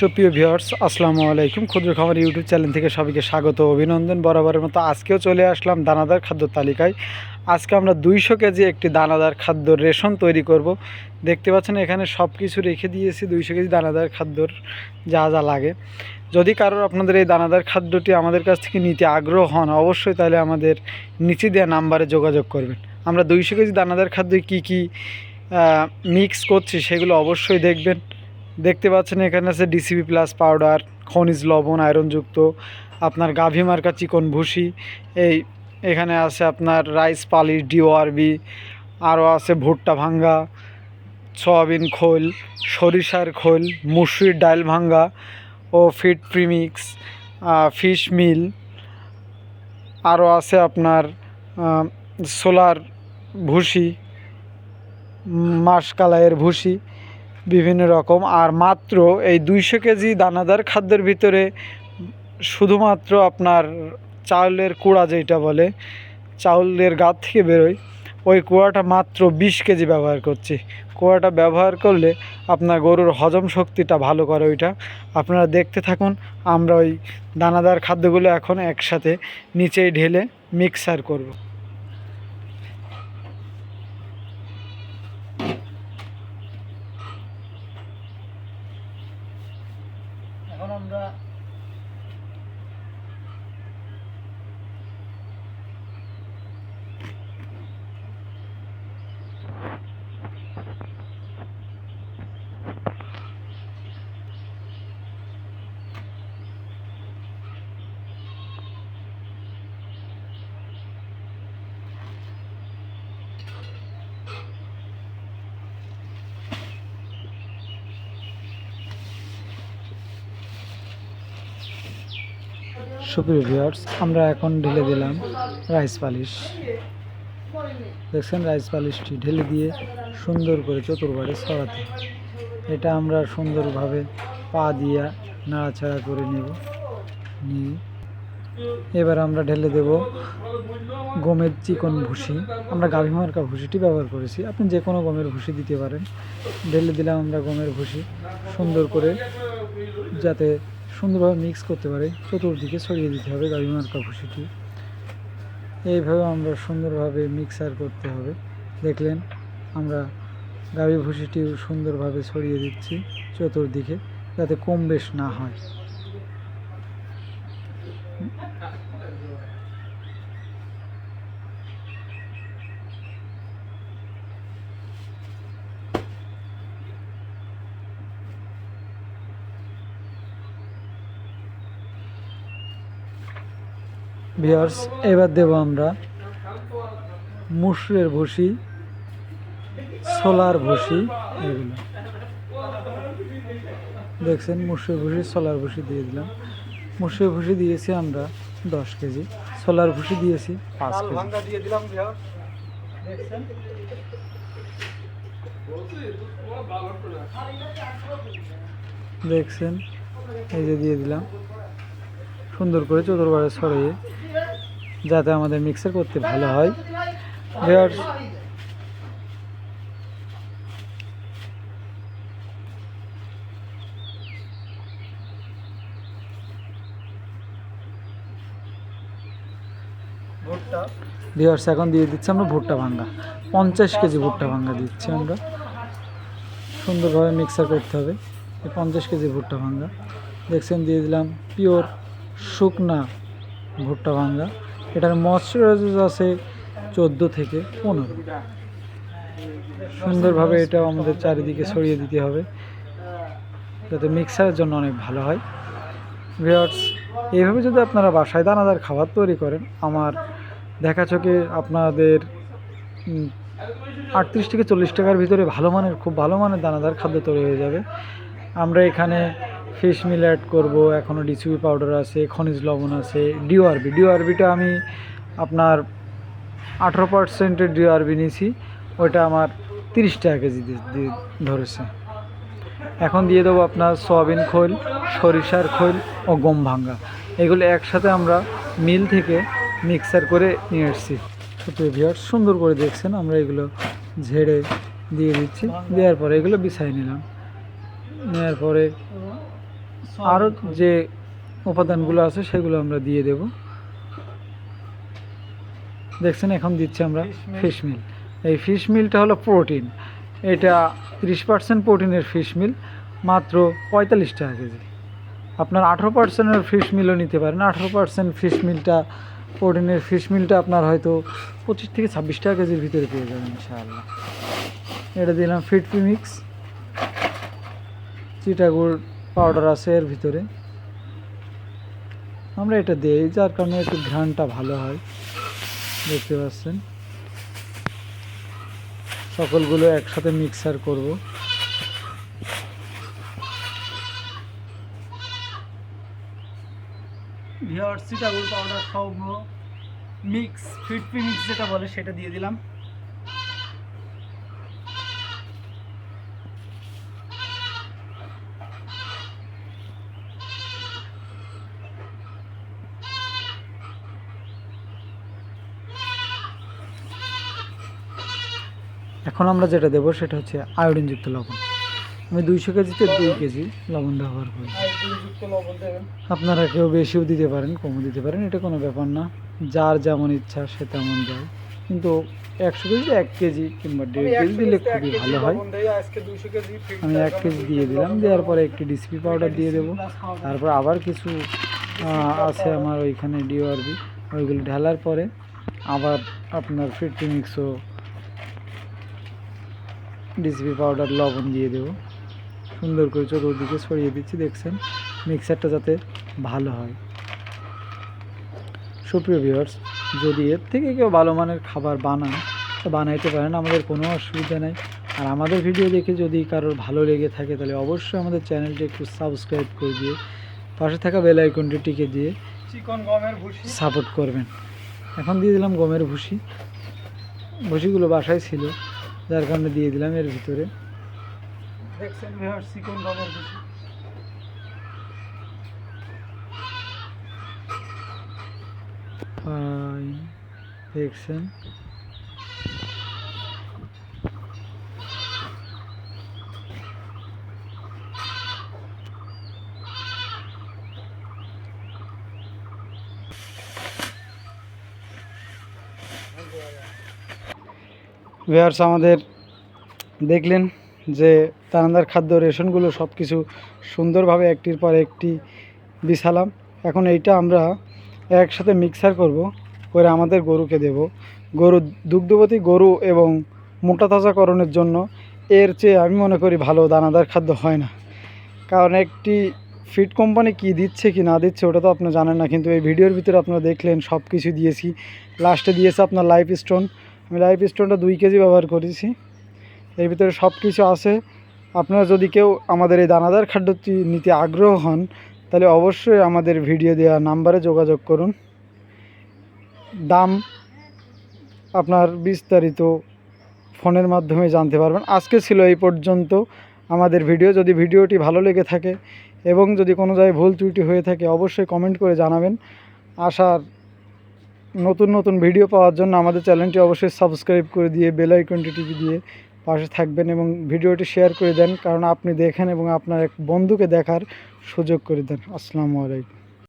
সুপ্রিয় ভিউয়ার্স, আসসালামু আলাইকুম। ক্ষুদ্র খামার ইউটিউব চ্যানেল থেকে সবাইকে স্বাগত অভিনন্দন। বরাবরের মতো আজকেও চলে আসলাম দানাদার খাদ্য তালিকায়। আজকে আমরা দুইশো কেজি একটি দানাদার খাদ্য রেশন তৈরি করব। দেখতে পাচ্ছেন, এখানে সব কিছু রেখে দিয়েছি, দুইশো কেজি দানাদার খাদ্যর যা যা লাগে। যদি কারোর আপনাদের এই দানাদার খাদ্যটি আমাদের কাছ থেকে নিতে আগ্রহ হন, অবশ্যই তাহলে আমাদের নিচে দেওয়া নাম্বারে যোগাযোগ করবেন। আমরা দুইশো কেজি দানাদার খাদ্য কী কী মিক্স করছি সেগুলো অবশ্যই দেখবেন। দেখতে পাচ্ছেন এখানে আছে ডিসিবি প্লাস পাউডার খনিজ লবণ, আয়রনযুক্ত, আপনার গাভী মার্কা চিকন ভুসি, এই এখানে আছে আপনার রাইস পালিশ ডিওআরবি আরও আছে ভুট্টা ভাঙ্গা, সয়াবিন খোল, সরিষার খোল মুসুরির ডাল ভাঙ্গা ও ফিড প্রিমিক্স ফিশ মিল, আরও আছে আপনার সোলার ভুসি মাসকালাইয়ের ভুসি বিভিন্ন রকম, আর মাত্র এই দুইশো কেজি দানাদার খাদ্যের ভিতরে শুধুমাত্র আপনার চাউলের কুড়া যেটা বলে, চাউলের গাছ থেকে বেরোয়, ওই কুয়াটা মাত্র বিশ কেজি ব্যবহার করছি। কুয়াটা ব্যবহার করলে আপনার গরুর হজম শক্তিটা ভালো করে ওইটা। আপনারা দেখতে থাকুন, আমরা ওই দানাদার খাদ্যগুলো এখন একসাথে নিচেই ঢেলে মিক্সার করব। সুপ্রিয় ভিউয়ার্স আমরা এখন ঢেলে দিলাম রাইস পালিশ। দেখছেন রাইস পালিশটি ঢেলে দিয়ে সুন্দর করে চতুর্বারে ছড়াতে। এটা আমরা সুন্দরভাবে পা দিয়া নাড়াচাড়া করে নেব। নিয়ে এবার আমরা ঢেলে দেব গমের চিকন ভুসি। আমরা গাভী মার্কা ভুসিটি ব্যবহার করেছি। আপনি যে কোনো গমের ভুসি দিতে পারেন। ঢেলে দিলাম আমরা গমের ভুসি। সুন্দর করে যাতে সুন্দরভাবে মিক্স করতে পারে। চতুর্দিকে ছড়িয়ে দিতে হবে গাভী মার্কা ভুসিটি এইভাবে আমরা সুন্দরভাবে মিক্সার করতে হবে। দেখলেন, আমরা গাবি ভুসিটিও সুন্দরভাবে ছড়িয়ে দিচ্ছি চতুর্দিকে যাতে কম বেশ না হয়। বিয়ার্স এবার দেব আমরা মুসুরের ভুসি সোলার ভুসি এগুলো। দেখছেন মুসুরের ভুসি সোলার ভুসি দিয়ে দিলাম। মুসুরের ভুসি দিয়েছি আমরা দশ কেজি সোলার ভুসি দিয়েছি পাঁচ কেজি। দেখছেন দেখছেন এই যে দিয়ে দিলাম। সুন্দর করে চতুর্বারে ছড়িয়ে যাতে আমাদের মিক্সার করতে ভালো হয়। ভিউয়ার্স ভিউয়ার্স এখন দিয়ে দিচ্ছি আমরা ভুট্টা ভাঙ্গা। পঞ্চাশ কেজি ভুট্টা ভাঙ্গা দিচ্ছি আমরা। সুন্দরভাবে মিক্সার করতে হবে। এই পঞ্চাশ কেজি ভুট্টা ভাঙ্গা। দেখছেন দিয়ে দিলাম পিওর শুকনা ভুট্টা ভাঙ্গা। এটার ময়শ্চারাইজার আছে চোদ্দ থেকে পনেরো। সুন্দরভাবে এটা আমাদের চারিদিকে ছড়িয়ে দিতে হবে, যাতে মিক্সারের জন্য অনেক ভালো হয়। ভিওয়ার্স এইভাবে যদি আপনারা বাসায় দানাদার খাবার তৈরি করেন, আমার দেখা চোখে আপনাদের আটত্রিশ থেকে চল্লিশ টাকার ভিতরে ভালো মানের, খুব ভালো মানের দানাদার খাদ্য তৈরি হয়ে যাবে। আমরা এখানে ফিশ মিল অ্যাড করব এখনও ডিসিবি পাউডার আছে, খনিজ লবণ আছে ডিওআরবি ডিওআরবিটা আমি আপনার আঠেরো পার্সেন্টের ডিওআরবি নিয়েছি, ওইটা আমার তিরিশ টাকা কেজি ধরেছে। এখন দিয়ে দেবো আপনার সয়াবিন খোল, সরিষার খোল ও গম ভাঙ্গা। এগুলো একসাথে আমরা মিল থেকে মিক্সার করে নিয়ে এসেছি সুপ্রিয় ভিউয়ার্স, সুন্দর করে দেখছেন, আমরা এগুলো ঝেড়ে দিয়ে দিচ্ছি। দেওয়ার পরে এগুলো বিছাই নিলাম। নেওয়ার পরে আরও যে উপাদানগুলো আছে সেগুলো আমরা দিয়ে দেব। দেখছেন এখন দিচ্ছি আমরা ফিশ মিল এই ফিশ মিলটা হলো প্রোটিন এটা তিরিশ পার্সেন্ট প্রোটিনের ফিশ মিল মাত্র পঁয়তাল্লিশ টাকা কেজি। আপনার আঠেরো পার্সেন্টের ফিশ মিলও নিতে পারেন। আঠেরো পার্সেন্ট ফিশ মিলটা প্রোটিনের ফিশ মিলটা আপনার হয়তো পঁচিশ থেকে ছাব্বিশ টাকা কেজির ভিতরে পেয়ে যাবেন ইনশাআল্লাহ। এটা দিলাম ফিট মিক্স চিটাগুড় পাউডার আছে এর ভিতরে। আমরা এটা দিই, যার কারণে একটু ঘ্রাণটা ভালো হয়। দেখতে পাচ্ছেন। সকলগুলো একসাথে মিক্সার করব। ভিওর সিটাগুড় পাউডার সব মিক্স ফিট মিক্স যেটা বলে সেটা দিয়ে দিলাম। এখন আমরা যেটা দেবো সেটা হচ্ছে আয়োডিনযুক্ত লবণ। আমি দুইশো কেজিতে দুই কেজি লবণ ব্যবহার করি। আপনারা কেউ বেশিও দিতে পারেন কমও দিতে পারেন এটা কোনো ব্যাপার না। যার যেমন ইচ্ছা সে তেমন যায় কিন্তু একশো কেজি এক কেজি কিংবা দেড় কেজি দিলে খুবই ভালো হয়। আজকে 200 কেজি ফিট আমি এক কেজি দিয়ে দিলাম দেওয়ার পরে একটি ডিসপি পাউডার দিয়ে দেবো। তারপর আবার কিছু আছে আমার ওইখানে ডিওআরবি ওইগুলো ঢালার পরে আবার আপনার ফিফটি মিক্সও ডিসপি পাউডার লবণ দিয়ে দেবো। সুন্দর করে চতুর্দিকে ছড়িয়ে দিচ্ছি দেখছেন? মিক্সারটা যাতে ভালো হয়। সুপ্রিয় ভিউয়ার্স যদি এর থেকে কেউ ভালো মানের খাবার বানান তো বানাইতে পারেন আমাদের কোনো অসুবিধা নেই। আর আমাদের ভিডিও দেখে যদি কারোর ভালো লেগে থাকে তাহলে অবশ্যই আমাদের চ্যানেলটি একটু সাবস্ক্রাইব করে দিয়ে পাশে থাকা বেল আইকনটি টিকে দিয়ে চিকন গমের ভুসি। সাপোর্ট করবেন। এখন দিয়ে দিলাম গমের ভুসি। ভুসিগুলো বাসায় ছিল। যার কারণে দিয়ে দিলাম এর ভিতরে। দেখছেন চিকন ফাইন দেখছেন? ভিউয়ার্স আমাদের দেখলেন যে দানাদার খাদ্য রেশনগুলো সব কিছু সুন্দরভাবে একটির পর একটি বিছালাম এখন এইটা আমরা একসাথে মিক্সার করব, করে আমাদের গরুকে দেব। গরু দুগ্ধবতী গরু এবং মোটা তাজাকরণের জন্য এর চেয়ে আমি মনে করি ভালো দানাদার খাদ্য হয় না। কারণ একটি ফিড কোম্পানি কি দিচ্ছে কি না দিচ্ছে ওটা তো আপনি জানেন না, কিন্তু এই ভিডিওর ভিতরে আপনারা দেখলেন সব কিছু দিয়েছি লাস্টে দিয়েছে আপনার লাইফ স্টোন আমি লাইফ স্টোনটা দুই কেজি ব্যবহার করেছি। এর ভিতরে সব কিছু আছে। আপনারা যদি কেউ আমাদের এই দানাদার খাদ্যটি নিতে আগ্রহ হন, তাহলে অবশ্যই আমাদের ভিডিও দেওয়া নাম্বারে যোগাযোগ করুন। দাম আপনার বিস্তারিত ফোনের মাধ্যমে জানতে পারবেন। আজকে ছিল এই পর্যন্ত। আমাদের ভিডিও যদি ভিডিওটি ভালো লেগে থাকে এবং যদি কোনো জায়গায় ভুল ত্রুটি হয়ে থাকে, অবশ্যই কমেন্ট করে জানাবেন। আসার নতুন নতুন ভিডিও পাওয়ার জন্য আমাদের চ্যানেলটি অবশ্যই সাবস্ক্রাইব করে দিয়ে, বেল আইকনটি দিয়ে পাশে থাকবেন এবং ভিডিওটি শেয়ার করে দেন, কারণ আপনি দেখেন এবং আপনার এক বন্ধুকে দেখার সুযোগ করে দেন। আসসালামু আলাইকুম।